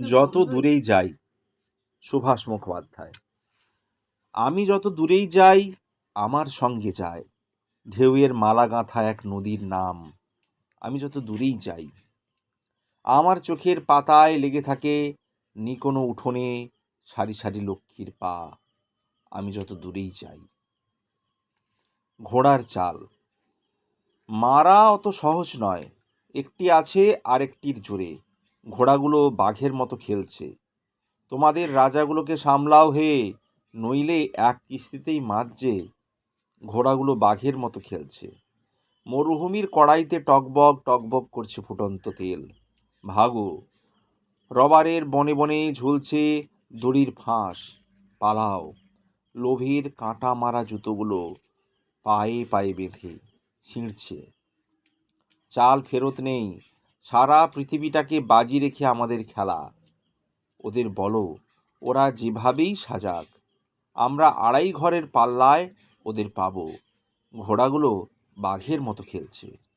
যত দূরেই যাই, সুভাষ মুখোপাধ্যায়, আমি যত দূরেই যাই, আমার সঙ্গে যায়। ঢেউয়ের মালা গাঁথা এক নদীর নাম, আমি যত দূরেই যাই, আমার চোখের পাতায় লেগে থাকে নিকোনো উঠোনে সারি সারি লক্ষ্মীর পা। আমি যত দূরেই যাই, ঘোড়ার চাল, মারা অত সহজ নয়, একটি আছে আরেকটির জোরে। ঘোড়াগুলো বাঘের মতো খেলছে। তোমাদের রাজাগুলোকে সামলাও হে, নইলে এক কিস্তিতেই মাঝে ঘোড়াগুলো বাঘের মতো খেলছে। মরুভূমির কড়াইতে টকবক টকবক করছে ফুটন্ত তেল। ভাগো, রবারের বনে বনে ঝুলছে দড়ির ফাঁস। পালাও, লোভের কাঁটা মারা জুতোগুলো পায়ে পায়ে বেঁধে ছিঁড়ছে। চাল ফেরত নেই সারা পৃথিবীটাকে বাজি রেখে আমাদের খেলা। ওদের বলো, ওরা যেভাবেই সাজাক, আমরা আড়াই ঘরের পাল্লায় ওদের পাব। ঘোড়াগুলো বাঘের মতো খেলছে।